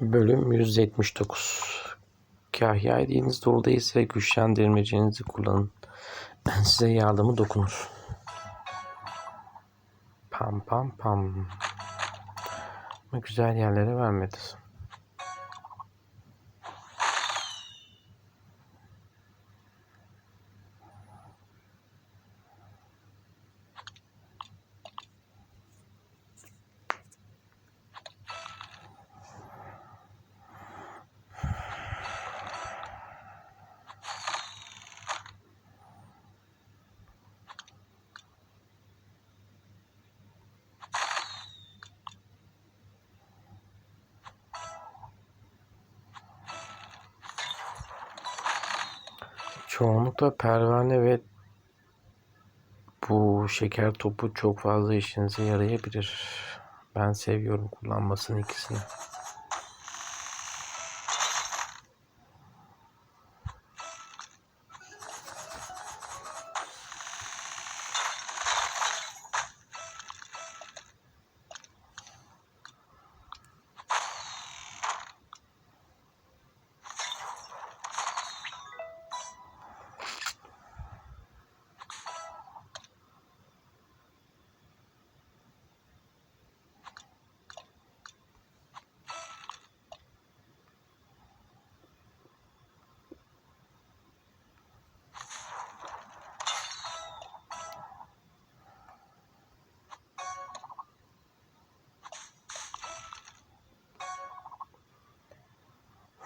Bölüm 179 Kahya yediğiniz dolu değilse güçlendirmecinizi kullanın. Size yardımı dokunur. Pam pam pam. Ama güzel yerlere vermedi. Çoğunlukla pervane ve bu şeker topu çok fazla işinize yarayabilir. Ben seviyorum kullanmasını ikisini.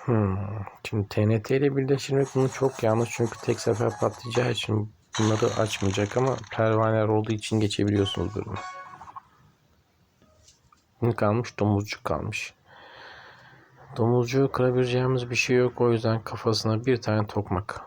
Hmm. Şimdi TNT ile birleştirmek bunu çok yanlış çünkü tek sefer patlayacağı için bunları açmayacak ama pervaneler olduğu için geçebiliyorsunuz bölümü. Ne kalmış? Domuzcuk kalmış. Domuzcuğu kırabileceğimiz bir şey yok o yüzden kafasına bir tane tokmak.